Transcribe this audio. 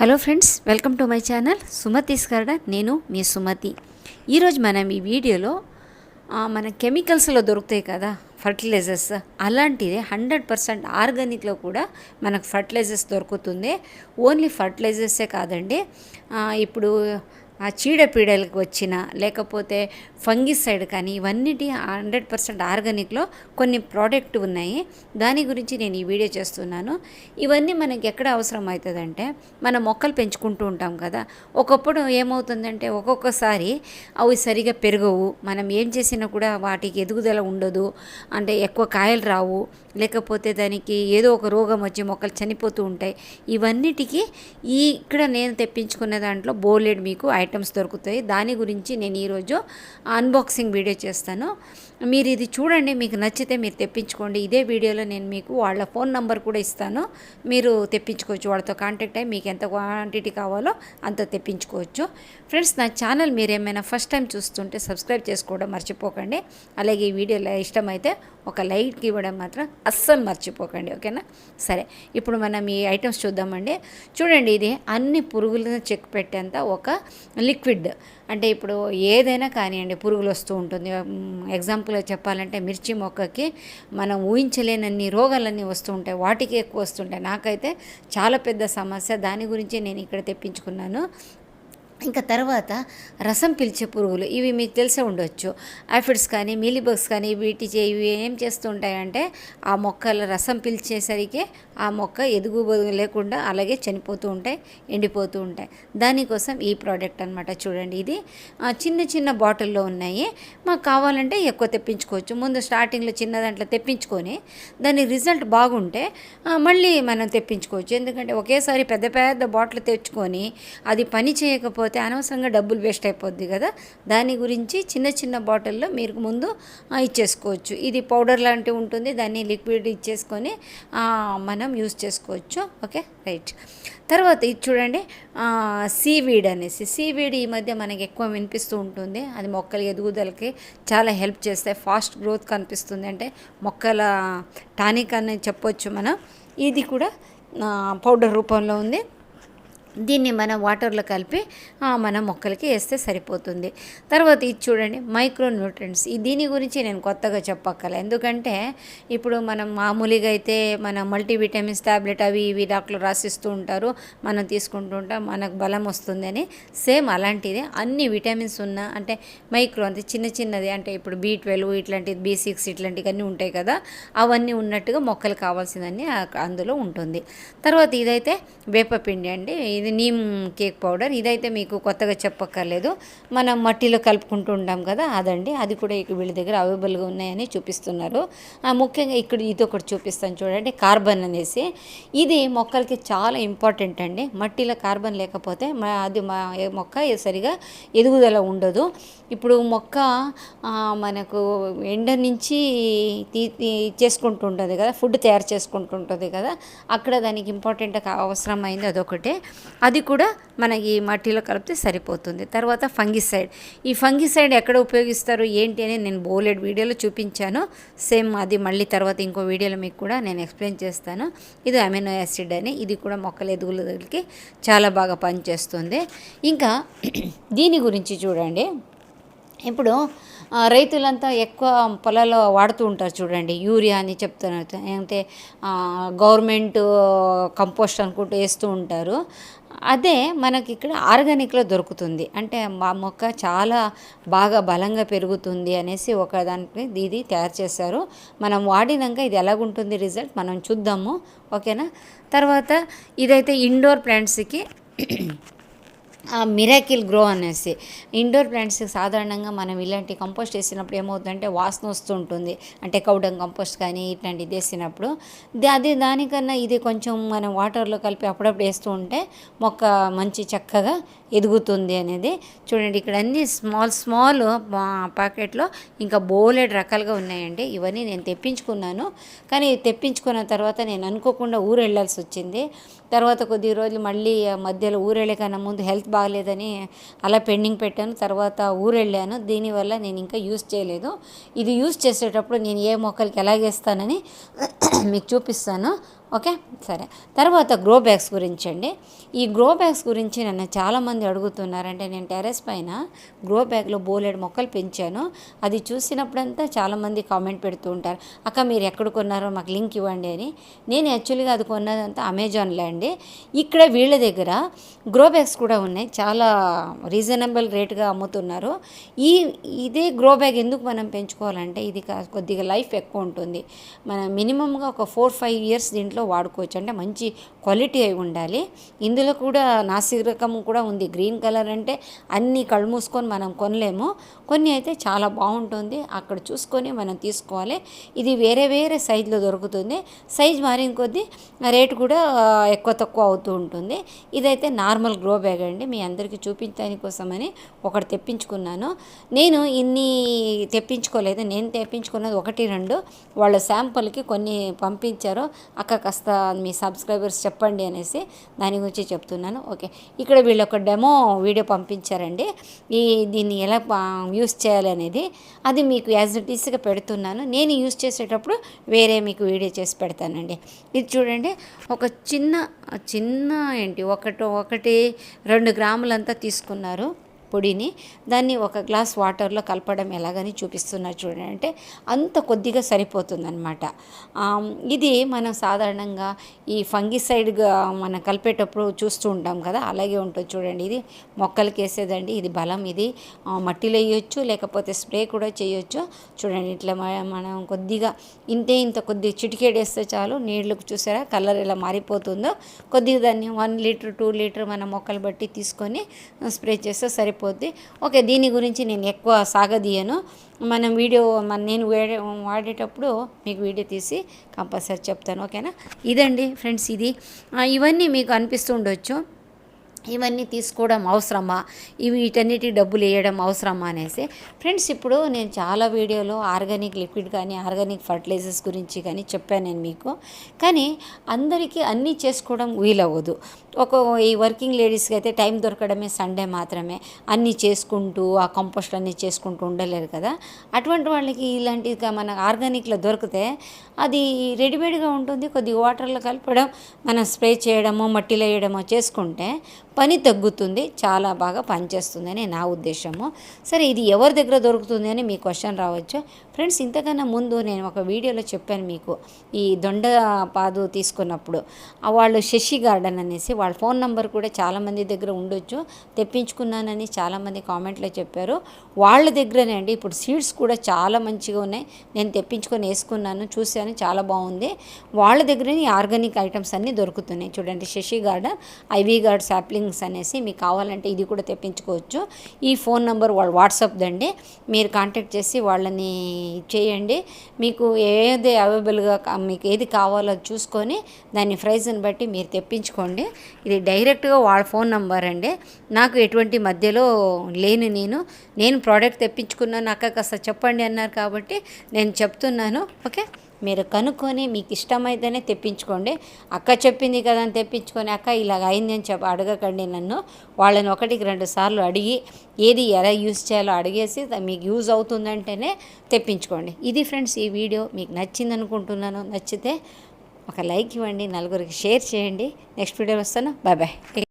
Hello friends welcome to my channel. Sumathi's garden నేను మీ సుమతి. ఈరోజు మనం ఈ వీడియోలో మన కెమికల్స్లో దొరుకుతాయి కదా ఫర్టిలైజర్స్. అలాంటిదే హండ్రెడ్ పర్సెంట్ ఆర్గానిక్లో కూడా మనకు ఫర్టిలైజర్స్ దొరుకుతుంది. ఓన్లీ ఫర్టిలైజర్సే కాదండి. ఇప్పుడు ఆ చీడపీడలకు వచ్చిన లేకపోతే ఫంగిసైడ్ కానీ ఇవన్నిటి హండ్రెడ్ పర్సెంట్ ఆర్గానిక్లో కొన్ని ప్రోడక్ట్ ఉన్నాయి. దాని గురించి నేను ఈ వీడియో చేస్తున్నాను. ఇవన్నీ మనకి ఎక్కడ అవసరం అవుతుందంటే మనం మొక్కలు పెంచుకుంటూ ఉంటాం కదా. ఒకప్పుడు ఏమవుతుందంటే ఒక్కొక్కసారి అవి సరిగా పెరగవు. మనం ఏం చేసినా కూడా వాటికి ఎదుగుదల ఉండదు. అంటే ఎక్కువ కాయలు రావు. లేకపోతే దానికి ఏదో ఒక రోగం వచ్చి మొక్కలు చనిపోతూ ఉంటాయి. ఇవన్నిటికీ ఈ ఇక్కడ నేను తెప్పించుకున్న దాంట్లో బోలెడ్ మీకు ఐ ఐటమ్స్ దొరుకుతాయి. దాని గురించి నేను ఈరోజు అన్బాక్సింగ్ వీడియో చేస్తాను. మీరు ఇది చూడండి మీకు నచ్చితే మీరు తెప్పించుకోండి. ఇదే వీడియోలో నేను మీకు వాళ్ళ ఫోన్ నంబర్ కూడా ఇస్తాను. మీరు తెప్పించుకోవచ్చు. వాళ్ళతో కాంటాక్ట్ అయ్యి మీకు ఎంత క్వాంటిటీ కావాలో అంత తెప్పించుకోవచ్చు. ఫ్రెండ్స్ నా ఛానల్ మీరు ఏమైనా ఫస్ట్ టైం చూస్తుంటే సబ్స్క్రైబ్ చేసుకోవడం మర్చిపోకండి. అలాగే ఈ వీడియో ఇష్టమైతే ఒక లైక్ ఇవ్వడం మాత్రం అస్సలు మర్చిపోకండి. ఓకేనా సరే ఇప్పుడు మనం ఈ ఐటమ్స్ చూద్దామండి. చూడండి ఇది అన్ని పురుగులను చెక్ పెట్టేంత ఒక లిక్విడ్. అంటే ఇప్పుడు ఏదైనా కానివ్వండి పురుగులు వస్తూ ఉంటుంది. ఎగ్జాంపుల్ చెప్పాలంటే మిర్చి మొక్కకి మనం ఊహించలేనన్ని రోగాలన్నీ వస్తూ ఉంటాయి. వాటికి ఎక్కువ వస్తుంటాయి. నాకైతే చాలా పెద్ద సమస్య. దాని గురించి నేను ఇక్కడ తెప్పించుకున్నాను. ఇంకా తర్వాత రసం పిలిచే పురుగులు ఇవి మీకు తెలిసే ఉండొచ్చు. ఆఫిడ్స్ కానీ మీలీబగ్స్ కానీ వీటి చే- ఇవి ఏం చేస్తూ ఉంటాయంటే ఆ మొక్కల రసం పిలిచేసరికి ఆ మొక్క ఎదుగు బొదుగు లేకుండా అలాగే చనిపోతూ ఉంటాయి ఎండిపోతూ ఉంటాయి. దానికోసం ఈ ప్రోడక్ట్ అనమాట చూడండి ఇది. చిన్న చిన్న బాటిల్లో ఉన్నాయి. మాకు కావాలంటే ఎక్కువ తెప్పించుకోవచ్చు. ముందు స్టార్టింగ్లో చిన్న దాంట్లో తెప్పించుకొని దాని రిజల్ట్ బాగుంటే మళ్ళీ మనం తెప్పించుకోవచ్చు. ఎందుకంటే ఒకేసారి పెద్ద పెద్ద బాటిల్ తెచ్చుకొని అది పని చేయకపోతే అనవసరంగా డబ్బులు వేస్ట్ అయిపోద్ది కదా? దాని గురించి చిన్న చిన్న బాటిల్లో మీరు ముందు ఇచ్చేసుకోవచ్చు. ఇది పౌడర్ లాంటివి ఉంటుంది దాన్ని లిక్విడ్ ఇచ్చేసుకొని మనం యూస్ చేసుకోవచ్చు. ఓకే? రైట్. తర్వాత ఇది చూడండి సీవీడ్ అనేసి. సీవీడ్ ఈ మధ్య మనకి ఎక్కువ వినిపిస్తూ ఉంటుంది. అది మొక్కల ఎదుగుదలకి చాలా హెల్ప్ చేస్తాయి. ఫాస్ట్ గ్రోత్ కనిపిస్తుంది. అంటే మొక్కల టానిక్ అని చెప్పొచ్చు మనం. ఇది కూడా పౌడర్ రూపంలో ఉంది. దీన్ని మనం వాటర్లో కలిపి మన మొక్కలకి వేస్తే సరిపోతుంది. తర్వాత ఇది చూడండి మైక్రో న్యూట్రియంట్స్ ఈ దీని గురించి నేను కొత్తగా చెప్పక్కల ఎందుకంటే ఇప్పుడు మనం మామూలుగా అయితే మన మల్టీవిటమిన్స్ ట్యాబ్లెట్ అవి ఇవి డాక్టర్లు రాసిస్తూ ఉంటారు మనం తీసుకుంటూ ఉంటాం మనకు బలం వస్తుందని. సేమ్ అలాంటిదే అన్ని విటమిన్స్ ఉన్న అంటే మైక్రో అంటే చిన్న చిన్నది అంటే ఇప్పుడు బీ ట్వెల్వ్ ఇట్లాంటిది బీ సిక్స్ ఇట్లాంటివి అన్నీ ఉంటాయి కదా అవన్నీ ఉన్నట్టుగా మొక్కలు కావాల్సిందని అందులో ఉంటుంది. తర్వాత ఇదైతే వేపపిండి అండి ఇది నీమ్ కేక్ పౌడర్. ఇదైతే మీకు కొత్తగా చెప్పక్కర్లేదు. మనం మట్టిలో కలుపుకుంటూ ఉంటాం కదా అదండి. అది కూడా ఇక్కడ వీళ్ళ దగ్గర అవైలబుల్గా ఉన్నాయని చూపిస్తున్నారు. ముఖ్యంగా ఇక్కడ ఇది ఒకటి చూపిస్తాను చూడండి కార్బన్ అనేసి. ఇది మొక్కలకి చాలా ఇంపార్టెంట్ అండి. మట్టిలో కార్బన్ లేకపోతే అది మా మొక్క సరిగా ఎదుగుదల ఉండదు. ఇప్పుడు మొక్క మనకు ఎండ నుంచి తీ చేసుకుంటుంటుంది కదా ఫుడ్ తయారు చేసుకుంటుంటుంది కదా అక్కడ దానికి ఇంపార్టెంట్ అవసరమైంది అదొకటే. అది కూడా మనకి మట్టిలో కలిపితే సరిపోతుంది. తర్వాత ఫంగిసైడ్. ఈ ఫంగిసైడ్ ఎక్కడ ఉపయోగిస్తారు ఏంటి అని నేను బోలెడ్ వీడియోలో చూపించాను. సేమ్ అది మళ్ళీ తర్వాత ఇంకో వీడియోలో మీకు కూడా నేను ఎక్స్ప్లెయిన్ చేస్తాను. ఇది అమినో యాసిడ్ అని ఇది కూడా మొక్కల ఎదుగులకి చాలా బాగా పనిచేస్తుంది. ఇంకా దీని గురించి చూడండి. ఇప్పుడు రైతులంతా ఎక్కువ పొలాల్లో వాడుతూ ఉంటారు చూడండి. యూరియా అని చెప్తున్నారు. అంటే గవర్నమెంట్ కంపోస్ట్ అనుకుంటూ వేస్తూ ఉంటారు. అదే మనకి ఇక్కడ ఆర్గానిక్లో దొరుకుతుంది. అంటే మా మొక్క చాలా బాగా బలంగా పెరుగుతుంది అనేసి ఒక దానికి ఇది తయారు చేశారు. మనం వాడినాక ఇది ఎలాగుంటుంది రిజల్ట్ మనం చూద్దాము. ఓకేనా? తర్వాత ఇదైతే ఇండోర్ ప్లాంట్స్కి మిరాకిల్ గ్రో అనేసి. ఇండోర్ ప్లాంట్స్కి సాధారణంగా మనం ఇలాంటి కంపోస్ట్ వేసినప్పుడు ఏమవుతుందంటే వాసన వస్తూ ఉంటుంది అంటే కౌడంగ్ కంపోస్ట్ కానీ ఇట్లాంటిది వేసినప్పుడు. అది అదే దానికన్నా ఇది కొంచెం మనం వాటర్లో కలిపి అప్పుడప్పుడు వేస్తూ ఉంటే మొక్క మంచి చక్కగా ఎదుగుతుంది అనేది చూడండి. ఇక్కడ అన్ని స్మాల్ స్మాల్ ప్యాకెట్లో ఇంకా బోలెడ్ రకాలుగా ఉన్నాయండి. ఇవన్నీ నేను తెప్పించుకున్నాను. కానీ తెప్పించుకున్న తర్వాత నేను అనుకోకుండా ఊరు వెళ్ళాల్సి వచ్చింది. తర్వాత కొద్ది రోజులు మళ్ళీ మధ్యలో ఊరు ముందు హెల్త్ బాగాలేదని అలా పెండింగ్ పెట్టాను. తర్వాత ఊరు వెళ్ళాను దీనివల్ల నేను ఇంకా యూస్ చేయలేదు. ఇది యూస్ చేసేటప్పుడు నేను ఏ మొక్కలకి ఎలాగేస్తానని మీకు చూపిస్తాను. ఓకే? సరే. తర్వాత గ్రో బ్యాగ్స్ గురించి అండి ఈ గ్రో బ్యాగ్స్ గురించి నన్ను చాలామంది అడుగుతున్నారంటే నేను టెర్రస్ పైన గ్రో బ్యాగ్లో బోలెడు మొక్కలు పెంచాను. అది చూసినప్పుడంతా చాలామంది కామెంట్ పెడుతూ ఉంటారు అక్క మీరు ఎక్కడ కొన్నారో మాకు లింక్ ఇవ్వండి అని. నేను యాక్చువల్గా అది కొన్నదంతా అమెజాన్లో అండి ఇక్కడ వీళ్ళ దగ్గర గ్రో బ్యాగ్స్ కూడా ఉన్నాయి. చాలా రీజనబుల్ రేట్గా అమ్ముతున్నారు. ఈ ఇదే గ్రో బ్యాగ్ ఎందుకు మనం పెంచుకోవాలంటే ఇది కొద్దిగా లైఫ్ ఎక్కువ ఉంటుంది. మన మినిమంగా ఒక ఫోర్ ఫైవ్ ఇయర్స్ దీంట్లో వాడుకోవచ్చు. అంటే మంచి క్వాలిటీ అయి ఉండాలి. ఇందులో కూడా నాసిరకం కూడా ఉంది. గ్రీన్ కలర్ అంటే అన్ని కళ్ళు మూసుకొని మనం కొనలేము. కొన్ని అయితే చాలా బాగుంటుంది. అక్కడ చూసుకొని మనం తీసుకోవాలి. ఇది వేరే వేరే సైజులో దొరుకుతుంది. సైజ్ మారిన కొద్దీ రేటు కూడా ఎక్కువ తక్కువ అవుతూ ఉంటుంది. ఇదైతే నార్మల్ గ్రో బ్యాగ్ అండి. మీ అందరికీ చూపించడానికి కోసమని ఒకటి తెప్పించుకున్నాను. నేను ఇన్ని తెప్పించుకోలేదు. నేను తెప్పించుకున్నది ఒకటి రెండు. వాళ్ళ శాంపుల్కి కొన్ని పంపించారు. అక్క కాస్త మీ సబ్స్క్రైబర్స్ చెప్పండి అనేసి దాని గురించి చెప్తున్నాను. ఓకే. ఇక్కడ వీళ్ళు ఒక డెమో వీడియో పంపించారండి. ఈ దీన్ని ఎలా యూస్ చేయాలి అనేది. అది మీకు యాజ్ ఇట్ ఈస్గా పెడుతున్నాను. నేను యూస్ చేసేటప్పుడు వేరే మీకు వీడియో చేసి పెడతానండి. ఇది చూడండి. ఒక చిన్న చిన్న ఏంటి? ఒకటి ఒకటి రెండు గ్రాములంతా తీసుకున్నారు. పొడిని దాన్ని ఒక గ్లాస్ వాటర్లో కలపడం ఎలాగని చూపిస్తున్నారు చూడండి. అంటే అంత కొద్దిగా సరిపోతుందన్నమాట. ఇది మనం సాధారణంగా ఈ ఫంగిసైడ్గా మనం కలిపేటప్పుడు చూస్తూ ఉంటాం కదా అలాగే ఉంటుంది చూడండి. ఇది మొక్కలకి వేసేదండి ఇది బలం ఇది మట్టిలో వేయొచ్చు లేకపోతే స్ప్రే కూడా చేయొచ్చు. చూడండి ఇట్లా మనం కొద్దిగా ఇంతే ఇంత కొద్దిగా చిటికేడేస్తే చాలు నీళ్ళకు చూసారా కలర్ ఎలా మారిపోతుందో కొద్దిగా దాన్ని వన్ లీటర్ టూ లీటర్ మన మొక్కలు బట్టి తీసుకొని స్ప్రే చేస్తే సరిపోద్ది ఓకే దీని గురించి నేను ఎక్కువ సాగదీయను. మనం వీడియో మన నేను వాడేటప్పుడు మీకు వీడియో తీసి కంపల్సరీ చెప్తాను. ఓకేనా? ఇదండి ఫ్రెండ్స్ ఇది. ఇవన్నీ మీకు అనిపిస్తూ ఉండొచ్చు. ఇవన్నీ తీసుకోవడం అవసరమా? ఇవి వీటన్నిటి డబ్బులు వేయడం అవసరమా అనేసి. ఫ్రెండ్స్ ఇప్పుడు నేను చాలా వీడియోలో ఆర్గానిక్ లిక్విడ్ కానీ ఆర్గానిక్ ఫర్టిలైజర్స్ గురించి కానీ చెప్పాను నేను మీకు. కానీ అందరికీ అన్నీ చేసుకోవడం వీలవ్వదు. ఒక ఈ వర్కింగ్ లేడీస్కి అయితే టైం దొరకడమే సండే మాత్రమే. అన్నీ చేసుకుంటూ ఆ కంపోస్ట్ అన్నీ చేసుకుంటూ ఉండలేరు కదా. అటువంటి వాళ్ళకి ఇలాంటి మన ఆర్గానిక్లో దొరికితే అది రెడీమేడ్గా ఉంటుంది. కొద్దిగా వాటర్లో కలపడం మనం స్ప్రే చేయడమో మట్టిలో వేయడమో చేసుకుంటే పని తగ్గుతుంది. చాలా బాగా పనిచేస్తుందని నా ఉద్దేశము. సరే ఇది ఎవరి దగ్గర దొరుకుతుంది అని మీ క్వశ్చన్ రావచ్చు. ఫ్రెండ్స్ ఇంతకన్నా ముందు నేను ఒక వీడియోలో చెప్పాను మీకు. ఈ దొండ పాదు తీసుకున్నప్పుడు వాళ్ళు శశి గార్డెన్ అనేసి వాళ్ళ ఫోన్ నెంబర్ కూడా చాలామంది దగ్గర ఉండొచ్చు. తెప్పించుకున్నానని చాలామంది కామెంట్లో చెప్పారు. వాళ్ళ దగ్గరనే అండి. ఇప్పుడు సీడ్స్ కూడా చాలా మంచిగా ఉన్నాయి. నేను తెప్పించుకొని వేసుకున్నాను చూశాను చాలా బాగుంది. వాళ్ళ దగ్గరనే ఆర్గానిక్ ఐటమ్స్ అన్నీ దొరుకుతున్నాయి. చూడండి Sashi garden ivy guard saplings అనేసి మీకు కావాలంటే ఇది కూడా తెప్పించుకోవచ్చు. ఈ ఫోన్ నెంబర్ వాళ్ళ వాట్సాప్ దండి మీరు కాంటాక్ట్ చేసి వాళ్ళని చేయండి. మీకు ఏది అవైలబుల్గా మీకు ఏది కావాలో చూసుకొని దాని ప్రైజ్ని బట్టి మీరు తెప్పించుకోండి. ఇది డైరెక్ట్గా వాళ్ళ ఫోన్ నంబర్ అండి. నాకు ఎటువంటి మధ్యలో లేను నేను నేను ప్రోడక్ట్ తెప్పించుకున్నాను. అక్క కాస్త చెప్పండి అన్నారు కాబట్టి నేను చెప్తున్నాను. ఓకే? మీరు కనుక్కొని మీకు ఇష్టమైతేనే తెప్పించుకోండి. అక్క చెప్పింది కదా అని తెప్పించుకొని అక్క ఇలాగ అయింది అని చెప్పి అడగకండి నన్ను. వాళ్ళని ఒకటికి రెండు సార్లు అడిగి ఏది ఎలా యూస్ చేయాలో అడిగేసి మీకు యూజ్ అవుతుందంటేనే తెప్పించుకోండి. ఇది ఫ్రెండ్స్ ఈ వీడియో. మీకు నచ్చింది అనుకుంటున్నాను. నచ్చితే ఒక లైక్ ఇవ్వండి. నలుగురికి షేర్ చేయండి. నెక్స్ట్ వీడియో వస్తాను. Bye bye.